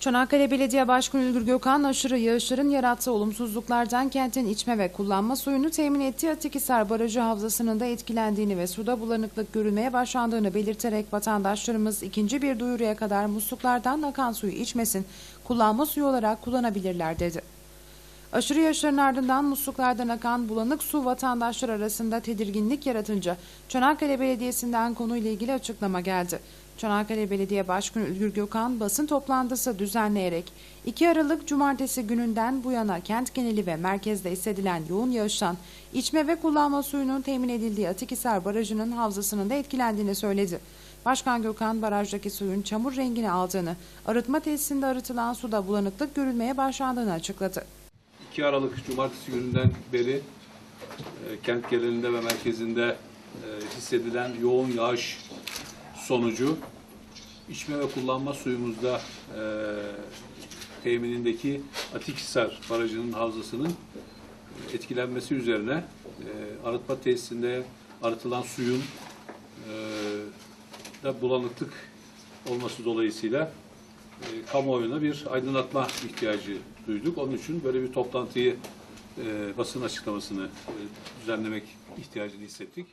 Çanakkale Belediye Başkanı Ülgür Gökhan aşırı yağışların yarattığı olumsuzluklardan kentin içme ve kullanma suyunu temin ettiği Atikhisar Barajı Havzası'nın da etkilendiğini ve suda bulanıklık görülmeye başlandığını belirterek vatandaşlarımız ikinci bir duyuruya kadar musluklardan akan suyu içmesin, kullanma suyu olarak kullanabilirler dedi. Aşırı yağışların ardından musluklardan akan bulanık su vatandaşlar arasında tedirginlik yaratınca Çanakkale Belediyesi'nden konuyla ilgili açıklama geldi. Çanakkale Belediye Başkanı Ülgür Gökhan basın toplantısı düzenleyerek 2 Aralık Cumartesi gününden bu yana kent geneli ve merkezde hissedilen yoğun yağıştan içme ve kullanma suyunun temin edildiği Atikhisar Barajı'nın havzasının da etkilendiğini söyledi. Başkan Gökhan barajdaki suyun çamur rengini aldığını, arıtma tesisinde arıtılan suda bulanıklık görülmeye başlandığını açıkladı. 2 Aralık Cumartesi gününden beri e, kent genelinde ve merkezinde e, hissedilen yoğun yağış sonucu içme ve kullanma suyumuzda e, teminindeki Atikhisar Barajı'nın havzasının e, etkilenmesi üzerine e, arıtma tesisinde arıtılan suyun e, da bulanıklık olması dolayısıyla e, kamuoyuna bir aydınlatma ihtiyacı duyduk. Onun için böyle bir toplantıyı e, basın açıklamasını e, düzenlemek ihtiyacını hissettik.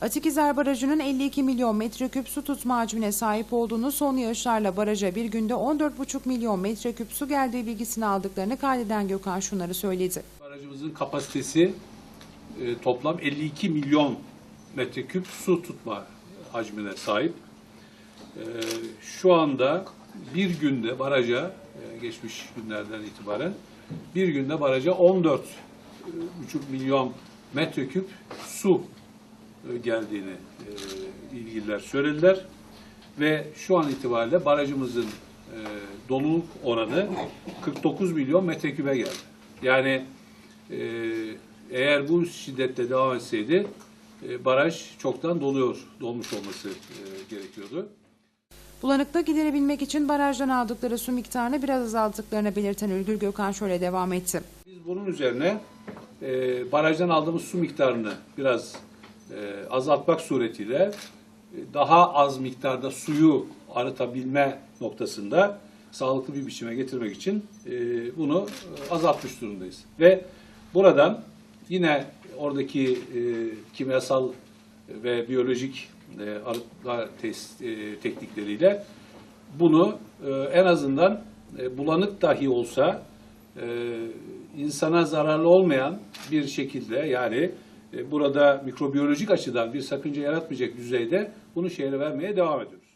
Atikizar Barajı'nın 52 milyon metreküp su tutma hacmine sahip olduğunu son yağışlarla baraja bir günde 14,5 milyon metreküp su geldiği bilgisini aldıklarını kaydeden Gökhan şunları söyledi. Barajımızın kapasitesi e, toplam 52 milyon metreküp su tutma hacmine sahip. E, şu anda bir günde baraja, e, geçmiş günlerden itibaren bir günde baraja 14,5 milyon metreküp su geldiğini e, ilgililer söylediler. Ve şu an itibariyle barajımızın e, doluluk oranı 49 milyon metrekübe geldi. Yani e, eğer bu şiddetle devam etseydi e, baraj çoktan doluyor, dolmuş olması e, gerekiyordu. Bulanıklığı giderebilmek için barajdan aldıkları su miktarını biraz azalttıklarını belirten Ülgür Gökhan şöyle devam etti. Biz bunun üzerine e, barajdan aldığımız su miktarını biraz e, azaltmak suretiyle e, daha az miktarda suyu arıtabilme noktasında sağlıklı bir biçime getirmek için e, bunu e, azaltmış durumdayız. Ve buradan yine oradaki e, kimyasal ve biyolojik e, arıtma test, e, teknikleriyle bunu e, en azından e, bulanık dahi olsa e, insana zararlı olmayan bir şekilde yani e, burada mikrobiyolojik açıdan bir sakınca yaratmayacak düzeyde bunu şehre vermeye devam ediyoruz.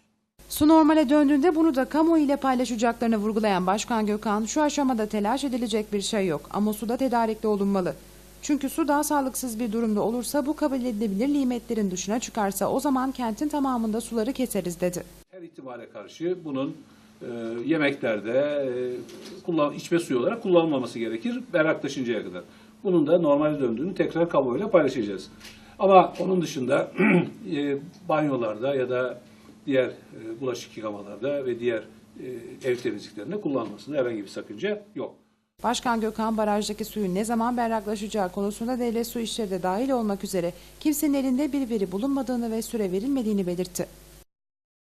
Su normale döndüğünde bunu da kamuoyu ile paylaşacaklarını vurgulayan Başkan Gökhan, şu aşamada telaş edilecek bir şey yok ama suda tedarikli olunmalı. Çünkü su daha sağlıksız bir durumda olursa bu kabul edilebilir nimetlerin dışına çıkarsa o zaman kentin tamamında suları keseriz dedi. Her ihtimale karşı bunun e, yemeklerde e, kullan, içme suyu olarak kullanılmaması gerekir berraklaşıncaya kadar. Bunun da normale döndüğünü tekrar kamuoyuyla paylaşacağız. Ama onun dışında e, banyolarda ya da diğer e, bulaşık yıkamalarda ve diğer e, ev temizliklerinde kullanılmasında herhangi bir sakınca yok. Başkan Gökhan barajdaki suyun ne zaman berraklaşacağı konusunda devlet su işleri de dahil olmak üzere kimsenin elinde bir veri bulunmadığını ve süre verilmediğini belirtti.